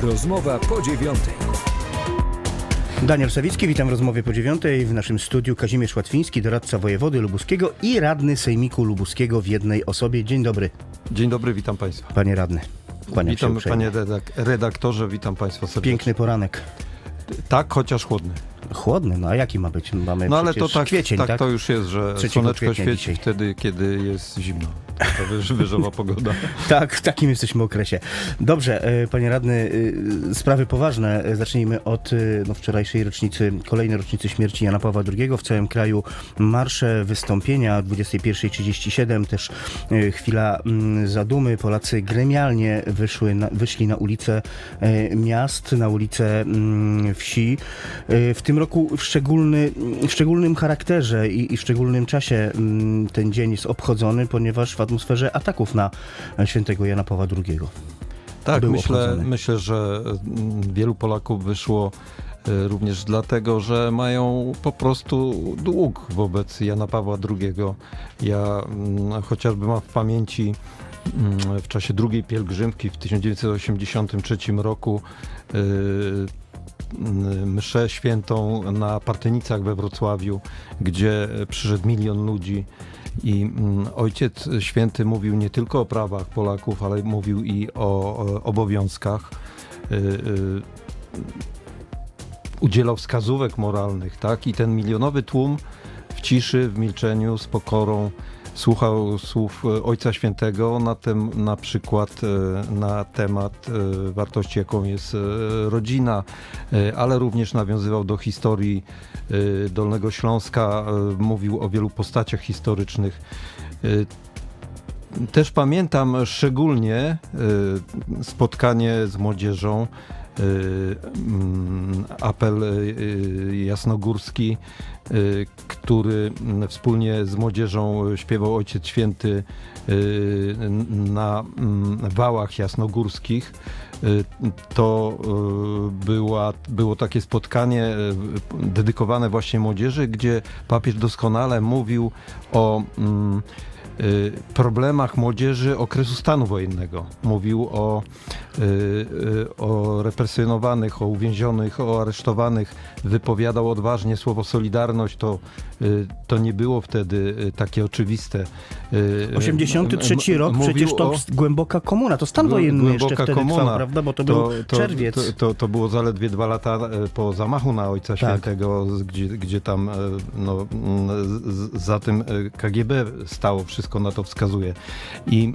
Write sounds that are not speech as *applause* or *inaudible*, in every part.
Rozmowa po dziewiątej. Daniel Sawicki, witam w rozmowie po dziewiątej. W naszym studiu Kazimierz Łatwiński, doradca wojewody lubuskiego i radny Sejmiku Lubuskiego w jednej osobie. Dzień dobry, Dzień dobry, witam Państwa. panie radny. Kłaniam Witam. Panie redak- redaktorze, witam Państwa serdecznie. Piękny poranek. Tak, chociaż chłodny. Chłodny, no a jaki ma być? Mamy No ale to tak, kwiecień, tak, tak? to już jest, że 3 słoneczko świeci dzisiaj. wtedy, kiedy jest zimno. To wyż, wyżowa pogoda. *laughs* Tak, w takim jesteśmy okresie. Dobrze, e, panie radny, e, sprawy poważne. E, Zacznijmy od no, wczorajszej rocznicy, kolejnej rocznicy śmierci Jana Pawła II. W całym kraju marsze, wystąpienia o 21.37, też chwila mm, zadumy. Polacy gremialnie wyszły na, wyszli na ulice miast, na ulice mm, wsi. W tym roku w, szczególny, w szczególnym charakterze i, i w szczególnym czasie mm, ten dzień jest obchodzony, ponieważ w atmosferze ataków na świętego Jana Pawła II. Tak, Był myślę, obchodzony. myślę, że mm, wielu Polaków wyszło e, również dlatego, że mają po prostu dług wobec Jana Pawła II. Ja mm, chociażby mam w pamięci mm, w czasie drugiej pielgrzymki w 1983 roku e, mszę świętą na Partynicach we Wrocławiu, gdzie przyszedł milion ludzi i mm, Ojciec Święty mówił nie tylko o prawach Polaków, ale mówił i o, obowiązkach. Y, y, udzielał wskazówek moralnych, tak? I ten milionowy tłum w ciszy, w milczeniu, z pokorą słuchał słów e, Ojca Świętego na, tem, na przykład e, na temat e, wartości, jaką jest rodzina, ale również nawiązywał do historii Dolnego Śląska, mówił o wielu postaciach historycznych. Też pamiętam szczególnie spotkanie z młodzieżą, apel e, jasnogórski, e, który mm, wspólnie z młodzieżą śpiewał Ojciec Święty na mm, wałach jasnogórskich. To była, było takie spotkanie dedykowane właśnie młodzieży, gdzie papież doskonale mówił o mm, y, problemach młodzieży okresu stanu wojennego. Mówił o, y, y, o represjonowanych, o uwięzionych, o aresztowanych. Wypowiadał odważnie słowo Solidarność. To, y, to nie było wtedy y, takie oczywiste. Y, 83 m- rok, przecież to o- głęboka komuna, to stan wojenny jeszcze wtedy trwał, komuna. prawda? Bo to, był czerwiec. To, to, to było zaledwie dwa lata e, po zamachu na Ojca Tak. Świętego, gdzie, gdzie tam e, no, za tym e, KGB stało, wszystko na to wskazuje. I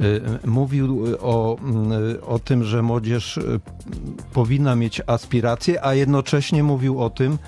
e, e, mówił o, o tym, że młodzież e, powinna mieć aspiracje, a jednocześnie mówił o tym,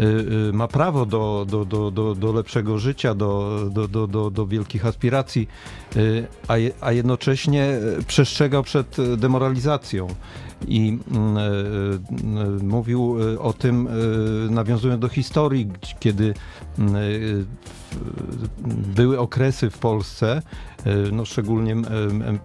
y, y, ma prawo do, do, do, do, do lepszego życia, do, do, do, do, do wielkich aspiracji, y, a, je, a jednocześnie y, przestrzegał przed y, demoralizacją. I y, y, mówił y, o tym, y, nawiązując do historii, kiedy y, były okresy w Polsce, y, no szczególnie y,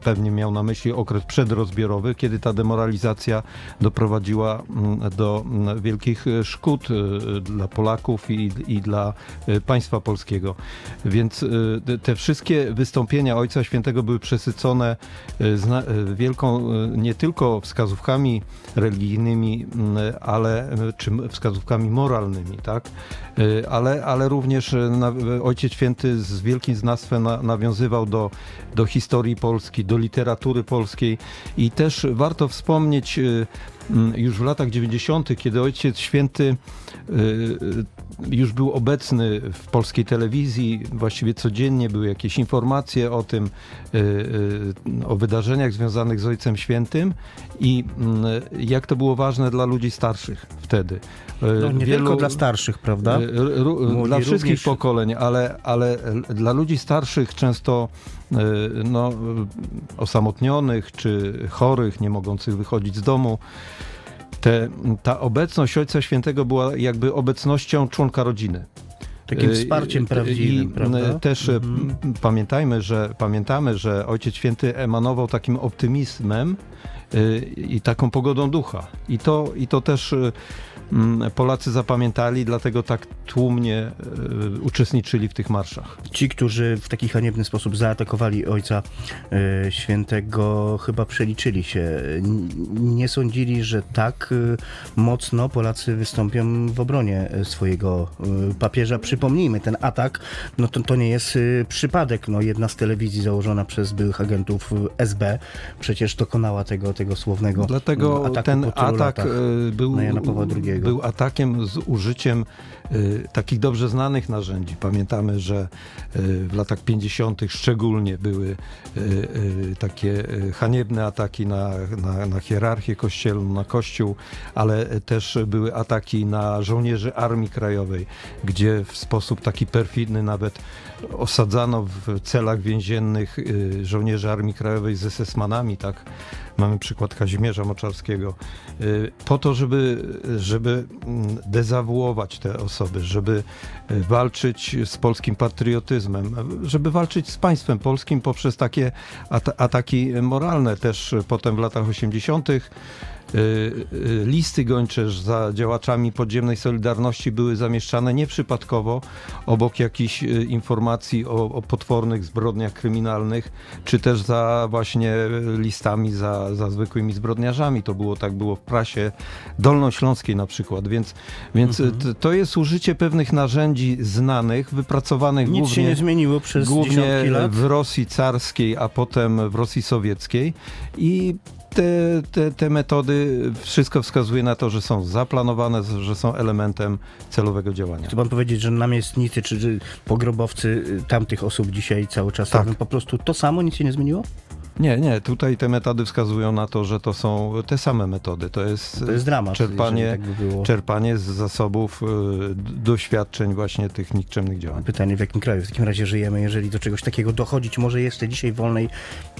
pewnie miał na myśli okres przedrozbiorowy, kiedy ta demoralizacja doprowadziła mm, do mm, wielkich y, szkód dla Polaków i, i dla państwa polskiego. Więc te- wszystkie wystąpienia Ojca Świętego były przesycone wielką nie tylko wskazówkami religijnymi, mm, ale czy wskazówkami moralnymi, tak? Ale, ale również Ojciec Święty z wielkim znawstwem na, nawiązywał do, do historii Polski, do literatury polskiej. I też warto wspomnieć y, już w latach 90., kiedy Ojciec Święty y, y, już był obecny w polskiej telewizji, właściwie codziennie były jakieś informacje o tym, y, o wydarzeniach związanych z Ojcem Świętym i mm, jak to było ważne dla ludzi starszych wtedy. No, nie wielu- tylko dla starszych, prawda? Dla wszystkich również. pokoleń, ale, ale dla ludzi starszych często no, y, osamotnionych czy chorych, nie mogących wychodzić z domu. Te, ta obecność Ojca Świętego była jakby obecnością członka rodziny. Takim Y, wsparciem y, prawdziwym, i, prawda? Też y, m, pamiętajmy, że, pamiętamy, że Ojciec Święty emanował takim optymizmem i taką pogodą ducha. I to, i to też Polacy zapamiętali, dlatego tak tłumnie e, uczestniczyli w tych marszach. Ci, którzy w taki haniebny sposób zaatakowali ojca e, świętego, chyba przeliczyli się. Nie sądzili, że tak e, mocno Polacy wystąpią w obronie swojego papieża. Przypomnijmy, ten atak, no to, to nie jest przypadek. No, jedna z telewizji założona przez byłych agentów SB przecież dokonała tego, tego słownego Dlatego mm, ataku ten atak latach był, na Jana Pawła II. Był atakiem z użyciem e, takich dobrze znanych narzędzi. Pamiętamy, że e, w latach 50. szczególnie były e, e, takie e, haniebne ataki na, na, na hierarchię kościelną, na kościół, ale też były ataki na żołnierzy Armii Krajowej, gdzie w sposób taki perfidny nawet osadzano w celach więziennych y, żołnierzy Armii Krajowej z SS-manami, tak? Mamy przykład Kazimierza Moczarskiego. Y, Po to, żeby, żeby mm, dezawuować te osoby, żeby y, walczyć z polskim patriotyzmem, żeby walczyć z państwem polskim poprzez takie ata- ataki moralne. Też potem w latach 80. y, y, listy gończe za działaczami podziemnej Solidarności były zamieszczane nieprzypadkowo obok jakichś y, informacji o, o potwornych zbrodniach kryminalnych, czy też za właśnie listami za, za zwykłymi zbrodniarzami. To było tak było w prasie dolnośląskiej na przykład, więc, więc Mhm. to jest użycie pewnych narzędzi znanych, wypracowanych Nic głównie się nie zmieniło przez głównie w Rosji carskiej, a potem w Rosji sowieckiej i te, te, te metody, wszystko wskazuje na to, że są zaplanowane, że są elementem celowego działania. Chce pan powiedzieć, że namiestnicy czy czy pogrobowcy y, tamtych osób dzisiaj cały czas Tak. robią po prostu to samo, nic się nie zmieniło? Nie, nie, tutaj te metody wskazują na to, że to są te same metody. To jest, To jest dramat, czerpanie, tak by czerpanie z zasobów y, doświadczeń właśnie tych nikczemnych działań. Pytanie, w jakim kraju w takim razie żyjemy, jeżeli do czegoś takiego dochodzić może jeszcze dzisiaj w wolnej,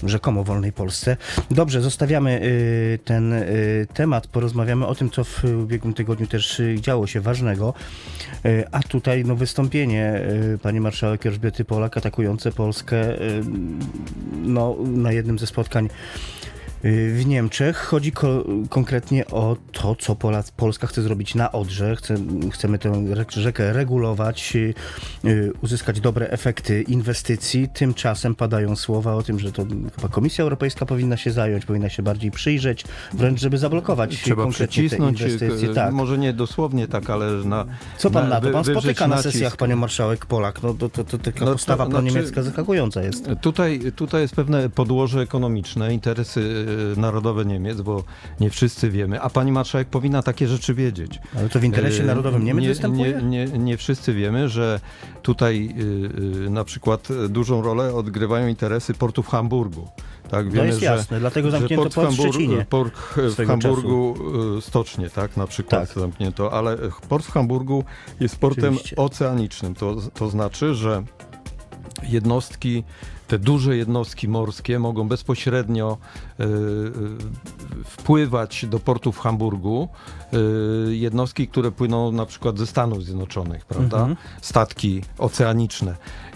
rzekomo wolnej Polsce. Dobrze, zostawiamy y, ten y, temat, porozmawiamy o tym, co w ubiegłym tygodniu też działo się ważnego. A tutaj no, wystąpienie pani marszałek Elżbiety Polak atakujące Polskę no, na jednym ze spotkań w Niemczech. Chodzi ko- konkretnie o to, co Polska chce zrobić na Odrze. Chce, chcemy tę rzekę regulować, y, y, uzyskać dobre efekty inwestycji. Tymczasem padają słowa o tym, że to chyba Komisja Europejska powinna się zająć, powinna się bardziej przyjrzeć, wręcz żeby zablokować Trzeba konkretnie te inwestycje. y, Tak. może nie dosłownie tak, ale na Co pan na to? wy- Pan spotyka na nacisk. sesjach panią marszałek Polak. No to, to, to taka No to postawa znaczy- proniemiecka zaskakująca jest. Tutaj, tutaj jest pewne podłoże ekonomiczne, interesy narodowe Niemiec, bo nie wszyscy wiemy, a pani marszałek powinna takie rzeczy wiedzieć. Ale to w interesie E, narodowym Niemiec nie, występuje? Nie, nie, nie wszyscy wiemy, że tutaj y, y, na przykład e, dużą rolę odgrywają interesy portu w Hamburgu. Tak, No wiemy, jest że, jasne, dlatego że zamknięto port, port w Hamburgu, port w Hamburgu y, stocznie, tak, na przykład Tak. zamknięto, ale port w Hamburgu jest portem Oczywiście. oceanicznym. To, to znaczy, że jednostki, te duże jednostki morskie mogą bezpośrednio y, y, wpływać do portu w Hamburgu. Y, jednostki, które płyną na przykład ze Stanów Zjednoczonych, prawda? Mhm. Statki oceaniczne.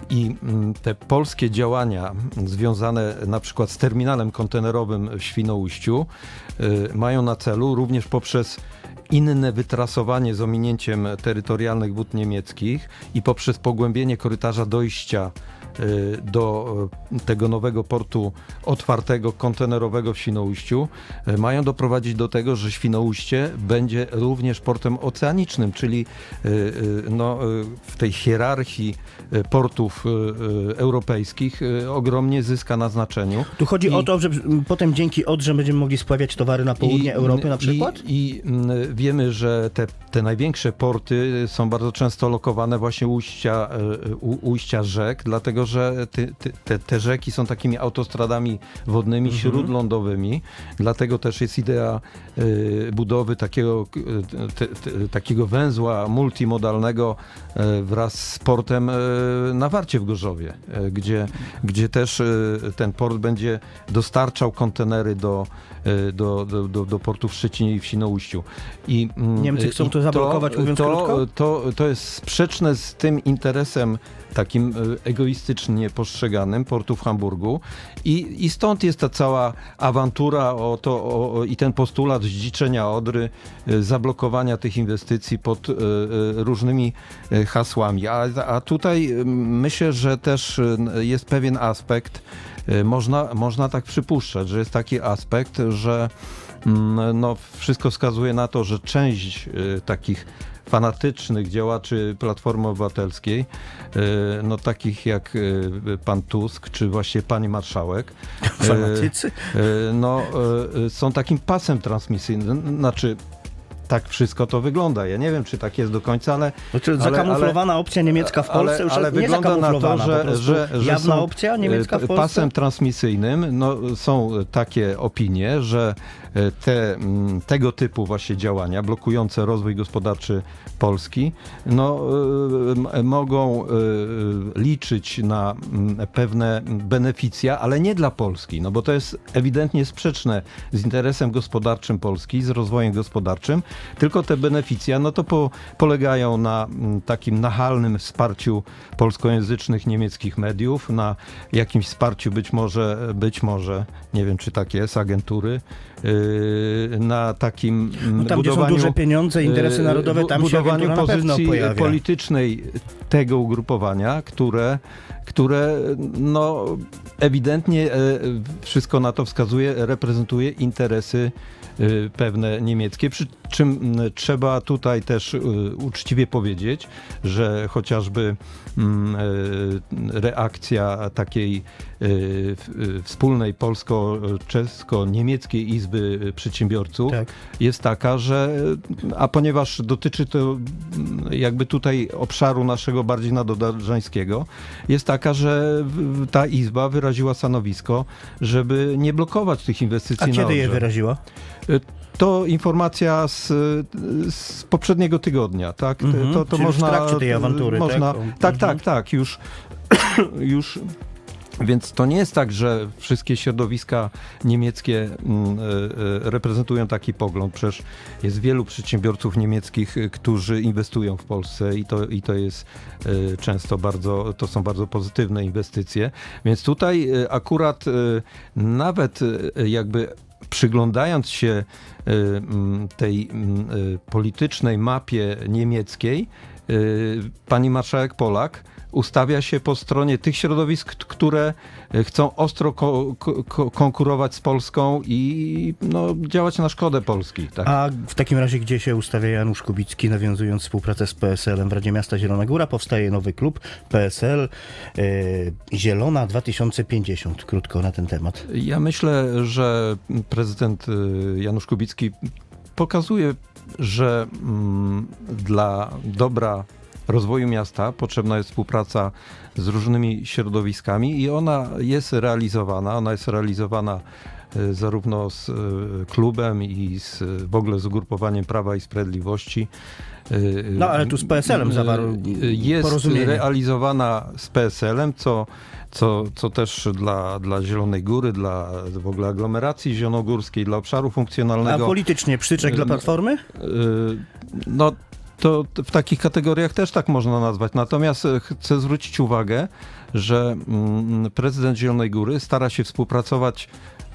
I mm, te polskie działania związane na przykład z terminalem kontenerowym w Świnoujściu mają na celu również poprzez inne wytrasowanie z ominięciem terytorialnych wód niemieckich i poprzez pogłębienie korytarza dojścia do y, tego nowego portu otwartego, kontenerowego w Świnoujściu, y, mają doprowadzić do tego, że Świnoujście będzie również portem oceanicznym, czyli y, y, no, y, w tej hierarchii y, portów y, y, europejskich y, ogromnie zyska na znaczeniu. Tu chodzi I- o to, że potem dzięki Odrze będziemy mogli spławiać towary na południe Europy na przykład? I, i wiemy, że te, te największe porty są bardzo często lokowane właśnie u ujścia, u, ujścia rzek, dlatego że ty, ty, te, te rzeki są takimi autostradami wodnymi Mhm. śródlądowymi. Dlatego też jest idea e, budowy takiego, e, te, te, takiego węzła multimodalnego e, wraz z portem e, na Warcie w Gorzowie, e, gdzie, gdzie też e, ten port będzie dostarczał kontenery do, do, do, do, do portu w Szczecinie i w Świnoujściu. I, mm, Niemcy chcą i to zablokować, mówiąc to, krótko? To, to jest sprzeczne z tym interesem takim e, egoistycznie postrzeganym portu w Hamburgu i, i stąd jest ta cała awantura o to, o, o, i ten postulat zdziczenia Odry, e, zablokowania tych inwestycji pod e, różnymi hasłami. A, a tutaj myślę, że też jest pewien aspekt, można, można tak przypuszczać, że jest taki aspekt, że no, wszystko wskazuje na to, że część e, takich fanatycznych działaczy Platformy Obywatelskiej, e, no takich jak e, pan Tusk, czy właśnie pani marszałek, *laughs* Fanatycy? no są takim pasem transmisyjnym, znaczy tak wszystko to wygląda. Ja nie wiem, czy tak jest do końca, ale Znaczy, ale- zakamuflowana opcja niemiecka w ale- Polsce już ale nie wygląda na to, że, że, że jawna są, opcja niemiecka w e, Polsce. Pasem transmisyjnym no, są takie opinie, że e, te, mm, tego typu właśnie działania blokujące rozwój gospodarczy Polski no, e, m- mogą e, liczyć na mm, pewne beneficja, ale nie dla Polski, no bo to jest ewidentnie sprzeczne z interesem gospodarczym Polski, z rozwojem gospodarczym, tylko te beneficja, no to po, polegają na mm, takim nachalnym wsparciu polskojęzycznych niemieckich mediów, na jakimś wsparciu być może, być może, nie wiem czy tak jest, agentury, yy, na takim mm, No tam, gdzie są budowaniu duże pieniądze, interesy yy, narodowe, tam się budowaniu pewno pozycji politycznej tego ugrupowania, które, które no, ewidentnie e, wszystko na to wskazuje, reprezentuje interesy e, pewne niemieckie, przy czym trzeba tutaj też e, uczciwie powiedzieć, że chociażby e, reakcja takiej e, e, wspólnej polsko-czesko-niemieckiej Izby Przedsiębiorców Tak. jest taka, że a ponieważ dotyczy to jakby tutaj obszaru naszego bardziej nadodarzańskiego, jest taka, że ta izba wyraziła stanowisko, żeby nie blokować tych inwestycji A na kiedy je wyraziła? To informacja z, z poprzedniego tygodnia, tak? Mhm, To, to czyli w można, trakcie tej awantury, można, tak? tak? Mhm. Tak, tak, już, *coughs* już więc to nie jest tak, że wszystkie środowiska niemieckie mm, e, e, reprezentują taki pogląd. Przecież jest wielu przedsiębiorców niemieckich, e, którzy inwestują w Polsce i to, i to jest e, często bardzo, to są bardzo pozytywne inwestycje. Więc tutaj e, akurat e, nawet e, jakby przyglądając się mm, tej e, politycznej mapie niemieckiej, pani marszałek Polak ustawia się po stronie tych środowisk, które e, chcą ostro ko- ko- konkurować z Polską i no, działać na szkodę Polski. Tak? A w takim razie gdzie się ustawia Janusz Kubicki, nawiązując współpracę z PSL-em w Radzie Miasta Zielona Góra? Powstaje nowy klub PSL e, Zielona 2050. Krótko na ten temat. Ja myślę, że prezydent y, Janusz Kubicki pokazuje, że mm, dla dobra rozwoju miasta potrzebna jest współpraca z różnymi środowiskami i ona jest realizowana. Ona jest realizowana zarówno z y, klubem i z, w ogóle z ugrupowaniem Prawa i Sprawiedliwości. Y, No, ale tu z PSL-em y, zawarł y, Jest realizowana z PSL-em, co, co, co też dla, dla Zielonej Góry, dla w ogóle aglomeracji zielonogórskiej, dla obszaru A funkcjonalnego. politycznie przyczek dla Platformy? y, no to w takich kategoriach też tak można nazwać. Natomiast chcę zwrócić uwagę, że mm, prezydent Zielonej Góry stara się współpracować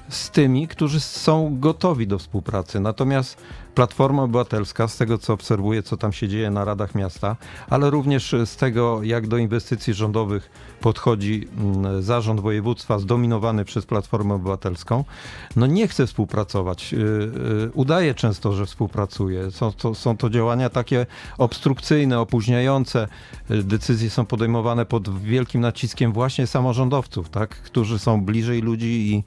z tymi, którzy są gotowi do współpracy. Natomiast Platforma Obywatelska, z tego co obserwuję, co tam się dzieje na radach miasta, ale również z tego, jak do inwestycji rządowych podchodzi mm, zarząd województwa zdominowany przez Platformę Obywatelską, no nie chce współpracować. Y, y, Udaje często, że współpracuje. Są to, są to działania takie obstrukcyjne, opóźniające. Y, Decyzje są podejmowane pod wielkim naciskiem właśnie samorządowców, tak? którzy są bliżej ludzi i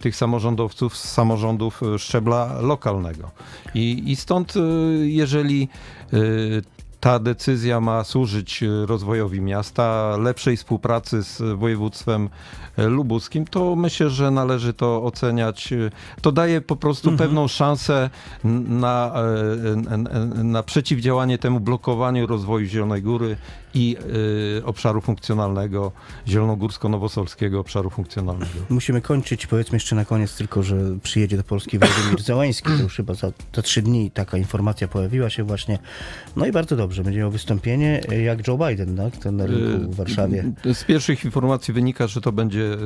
tych samorządowców z samorządów y, szczebla lokalnego. I, i stąd, y, jeżeli y, ta decyzja ma służyć y, rozwojowi miasta, lepszej współpracy z województwem y, lubuskim, to myślę, że należy to oceniać. y, To daje po prostu pewną szansę na, na przeciwdziałanie temu blokowaniu rozwoju Zielonej Góry i y, obszaru funkcjonalnego, zielonogórsko-nowosolskiego obszaru funkcjonalnego. Musimy kończyć. Powiedzmy jeszcze na koniec tylko, że przyjedzie do Polski Władimir *coughs* Załański. To już chyba za, za trzy dni taka informacja pojawiła się właśnie. No i bardzo dobrze. Będzie miał wystąpienie e, jak Joe Biden, tak? Ten na rynku w Warszawie. Y, Z pierwszych informacji wynika, że to będzie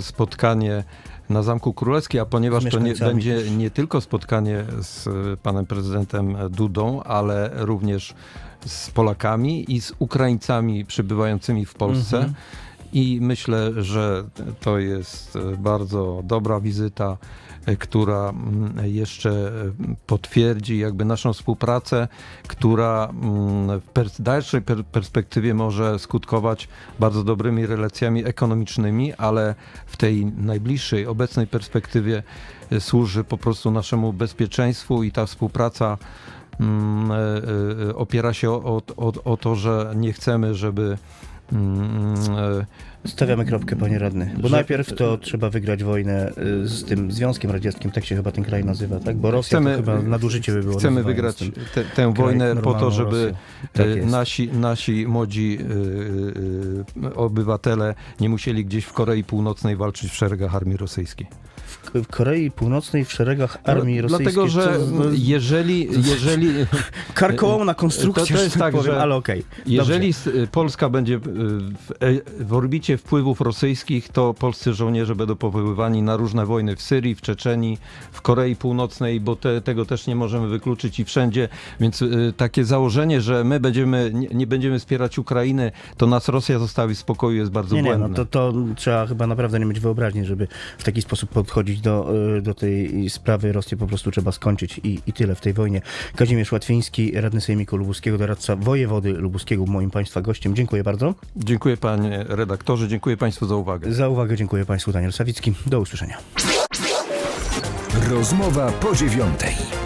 spotkanie na Zamku Królewskim, a ponieważ to nie, będzie nie tylko spotkanie z y, panem prezydentem Dudą, ale również z Polakami i z Ukraińcami przybywającymi w Polsce. Mhm. I myślę, że to jest e, bardzo dobra wizyta, e, która mm, jeszcze e, potwierdzi jakby naszą współpracę, która mm, w dalszej per- perspektywie może skutkować bardzo dobrymi relacjami ekonomicznymi, ale w tej najbliższej, obecnej perspektywie służy po prostu naszemu bezpieczeństwu i ta współpraca opiera się o, o, o to, że nie chcemy, żeby mm, e, Stawiamy kropkę, panie radny. Bo Że- najpierw to trzeba wygrać wojnę y, z tym Związkiem Radzieckim, tak się chyba ten kraj nazywa, tak? Bo Rosja Chcemy- to chyba nadużycie by było. Chcemy wygrać ten te, tę wojnę po to, żeby. Tak e, nasi, nasi młodzi e, e, obywatele nie musieli gdzieś w Korei Północnej walczyć w szeregach armii rosyjskiej. W- Korei Północnej w szeregach armii No, rosyjskiej. Dlatego, że no, jeżeli, jeżeli, *laughs* Karkołomna konstrukcja, To- to jest tak tak, powiem, że ale okej. jeżeli s- Polska będzie w, w, w orbicie wpływów rosyjskich, to polscy żołnierze będą powoływani na różne wojny w Syrii, w Czeczeni, w Korei Północnej, bo te, tego też nie możemy wykluczyć i wszędzie. Więc y, takie założenie, że my będziemy, nie, nie będziemy wspierać Ukrainy, to nas Rosja zostawi w spokoju, jest bardzo Nie, nie, błędne. no to, to trzeba chyba naprawdę nie mieć wyobraźni, żeby w taki sposób podchodzić do, y, do tej sprawy. Rosję po prostu trzeba skończyć i, i tyle w tej wojnie. Kazimierz Łatwiński, radny Sejmiku Lubuskiego, doradca wojewody lubuskiego, moim Państwa gościem. Dziękuję bardzo. Dziękuję panie redaktorze, dziękuję państwu za uwagę. Za uwagę dziękuję Państwu. Daniel Sawicki. Do usłyszenia. Rozmowa po dziewiątej.